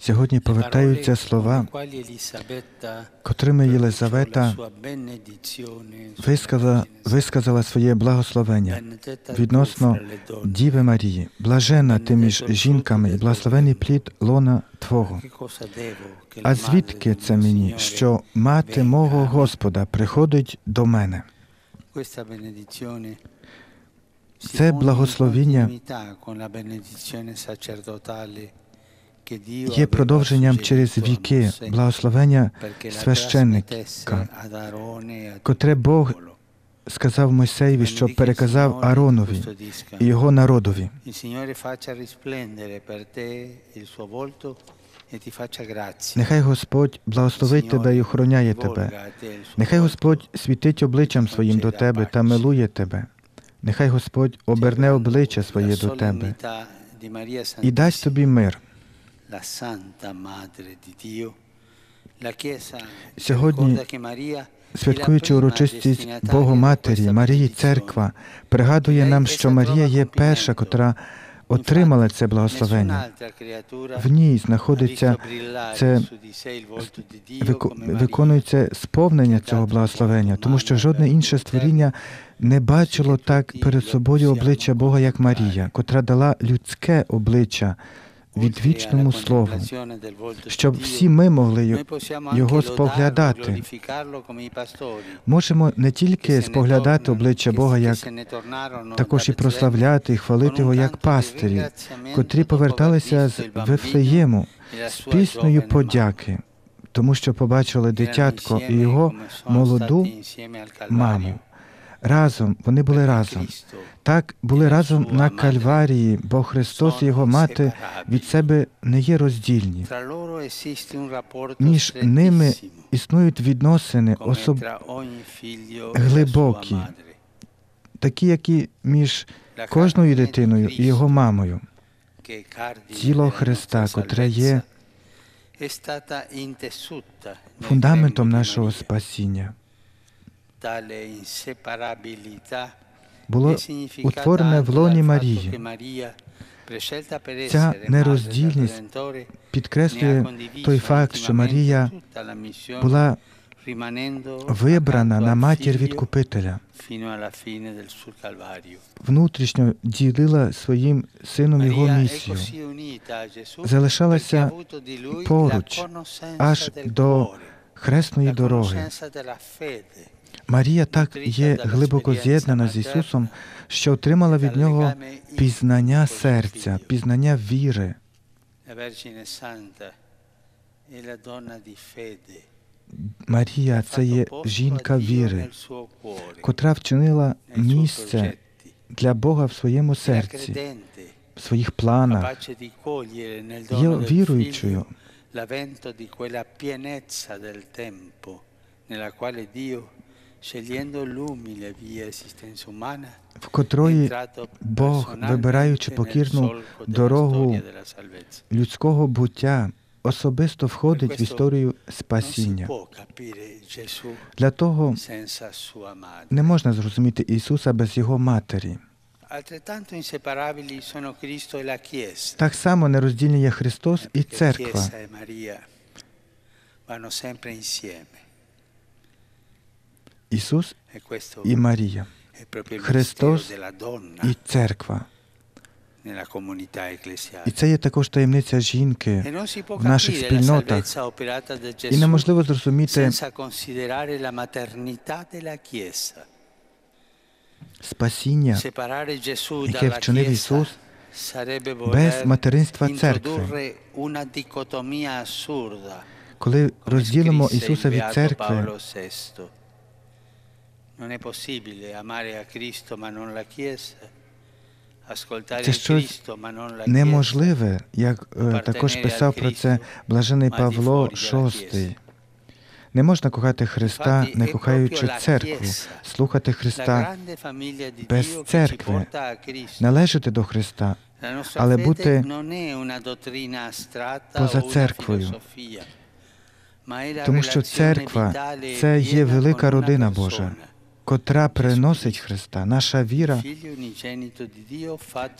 Сьогодні повертаються слова, котрими Єлизавета висказала, висказала своє благословення відносно. Діви Марії. Блажена ти між жінками і благословений плід лона Твого. А звідки це мені, що мати мого Господа приходить до мене? Це благословіння Є продовженням через віки благословення священника, e котре Бог сказав Мойсеєві, що переказав e custodisca. і його народові. E. Нехай Господь благословить тебе і охороняє тебе. Нехай Господь світить обличчям своїм до тебе та милує тебе. Нехай Господь оберне обличчя своє до тебе і дасть тобі мир. Сьогодні, Святкуючи урочистість Богоматері, Марії Церква, пригадує нам, що Марія є перша, котра отримала це благословення. В ній знаходиться це виконується сповнення цього благословення, тому що жодне інше створіння не бачило так перед собою обличчя Бога, як Марія, котра дала людське обличчя відвічному слову, щоб всі ми могли його споглядати. Можемо не тільки споглядати обличчя Бога, як також і прославляти і хвалити його як пастирі, котрі поверталися з Вифлеєму з піснею подяки, тому що побачили дитятко і його молоду маму. Разом вони були разом. Так були разом на Кальварії, бо Христос і його мати від себе не є роздільні. Між ними Існують відносини особ... глибокі. такі, які між кожною дитиною і його мамою. тіло Христа, котре є Фундаментом нашого спасіння було утворене в лоні Марії. Ця нероздільність Підкреслює той факт, що Марія була вибрана на матір відкупителя, внутрішньо ділила своїм сином його місію, залишалася поруч аж до хресної дороги. Марія так є глибоко з'єднана з Ісусом, що отримала від нього пізнання серця, пізнання віри. Марія це є жінка віри, котра вчинила місце для Бога в своєму серці, в своїх планах, є віруючою, l'avvento di quella pienezza del tempo nella quale Dio, в котрої Бог, вибираючи покірну дорогу людського буття, особисто входить в історію спасіння. Для того не можна зрозуміти Ісуса без Його матері. E. Так само нероздільні є Христос і церква. Ісус E і Марія, Христос і церква. І це є також таємниця E жінки. в наших спільнотах. І неможливо зрозуміти спасіння, яке вчинив Ісус, без материнства церкви. Коли розділимо Ісуса від церкви, Це щось Cristo ma non la Chiesa. неможливе, як е, також писав про це блажений Павло VI. Не можна кохати Христа, не кохаючи церкву, слухати Христа, без церкви, належати до Христа, але бути поза церквою. Тому що церква e це є велика родина Божа, котра приносить Христа, наша віра,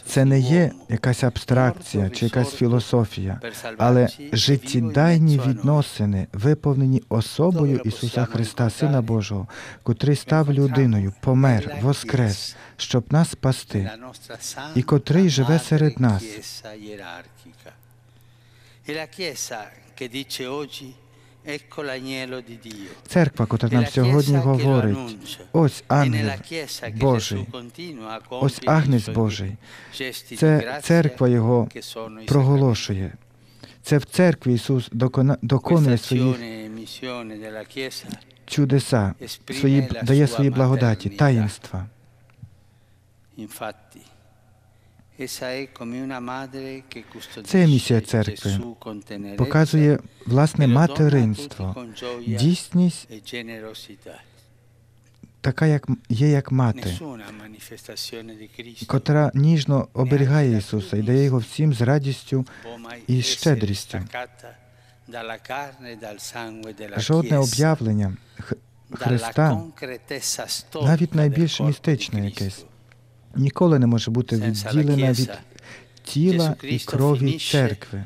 це не є якась абстракція чи якась філософія, але життєдайні відносини, виповнені особою Ісуса Христа, Сина Божого, котрий став людиною, помер, воскрес, щоб нас спасти, і котрий живе серед нас. Церква, котра нам сьогодні говорить, ось ангел Божий, ось агнець Божий. Це церква Його проголошує. Це в церкві Ісус доконує свої чудеса, свої, дає свої благодаті, таїнства. Це місія церкви. Показує власне материнство, дійсність така, як є як мати, котра ніжно оберігає Ісуса і дає його всім з радістю і щедрістю. Жодне об'явлення Христа, навіть найбільш містичне якесь, ніколи не може бути відділене від тіла і крові церкви.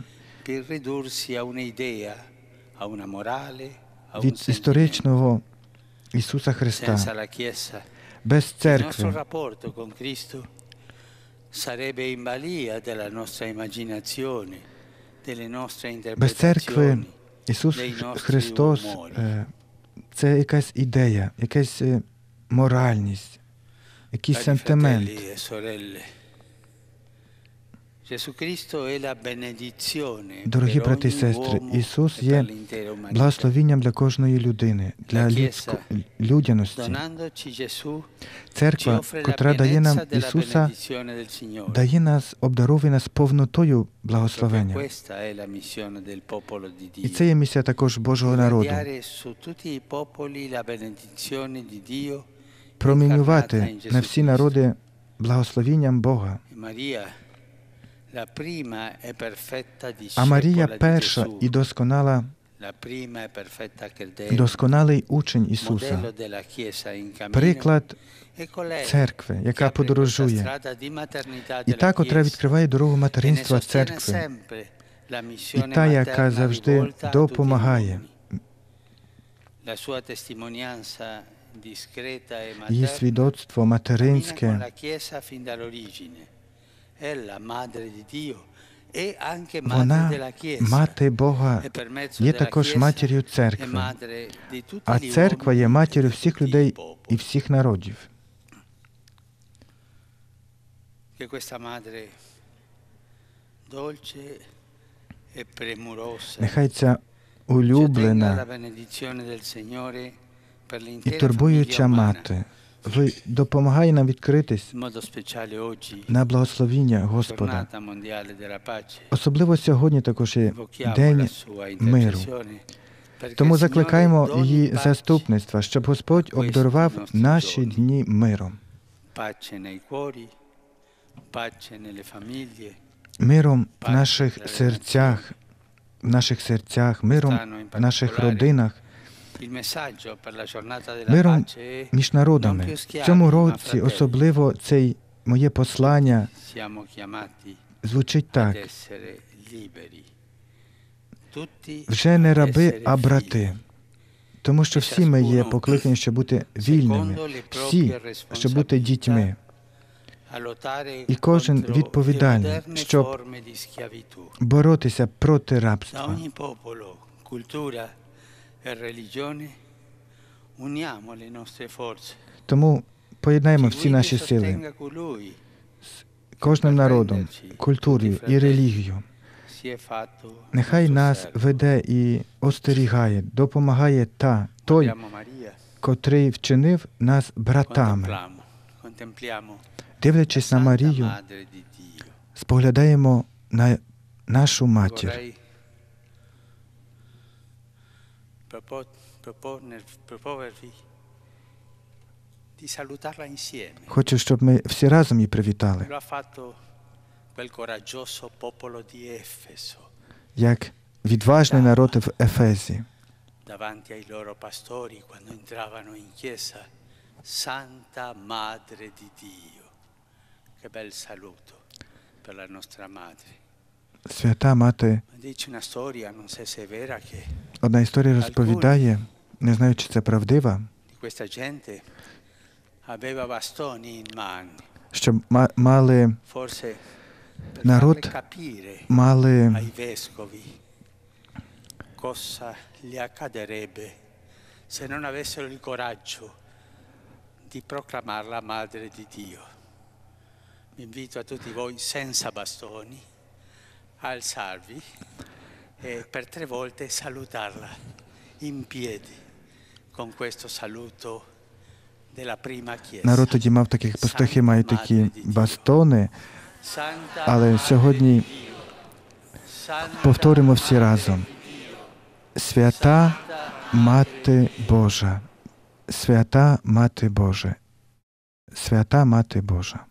Від історичного Ісуса Христа. Без церкви. без церкви Ісус Христос це якась ідея, якась моральність, якийсь сентимент. Дорогі брати і сестри, Ісус є благословінням для кожної людини, для людсько... людяності. Церква, котра дає нам Ісуса, дає нас, обдаровує нас повнотою благословення. І це є місія також Божого народу. Промінювати на всі народи благословінням Бога. А Марія перша і досконала, досконалий учень Ісуса, приклад церкви, яка подорожує, і та, котра відкриває дорогу материнства церкви, і та, яка завжди допомагає. Її свідоцтво материнське вона, мати Бога, є також матір'ю церкви, а церква є матір'ю всіх людей і всіх народів. Нехай ця улюблена і турбуюча мати ви допомагає нам відкритись на благословіння Господа. Особливо сьогодні також є День миру. Тому закликаємо її заступництва, щоб Господь обдарував наші дні миром. Миром в наших серцях, в наших серцях, миром в наших родинах, миром між народами. В цьому році особливо це моє послання звучить так. Вже не раби, а брати. Тому що всі ми є покликані, щоб бути вільними, всі, щоб бути дітьми. І кожен відповідальний, щоб боротися проти рабства. Тому поєднаємо всі наші сили з кожним народом, культурою і релігією. Нехай нас веде і остерігає, допомагає та той, котрий вчинив нас братами. Дивлячись на Марію, споглядаємо на нашу матір. Хочу, щоб ми всі разом її привітали. Як відважний народ в Ефезі. Santa Madre di Dio. Che bel saluto per la nostra madre. Свята мати, Dice una storia, non so se è vera, che одна історія розповідає, не знаю, чи це правдива, di questa gente aveva bastoni in mano. що ма- мали, Forse per Народ farle capire мали ai vescovi cosa gli accadrebbe se non avessero il coraggio di proclamarla Madre di Dio. Vi invito a tutti voi senza bastoni a alzarvi E per tre volte salutarla in piedi con questo saluto della prima chiesa. народ тоді мав таких пастухи, мають такі бастони, але сьогодні повторимо всі разом. Свята Мати Божа, свята Мати Божа, свята Мати Божа.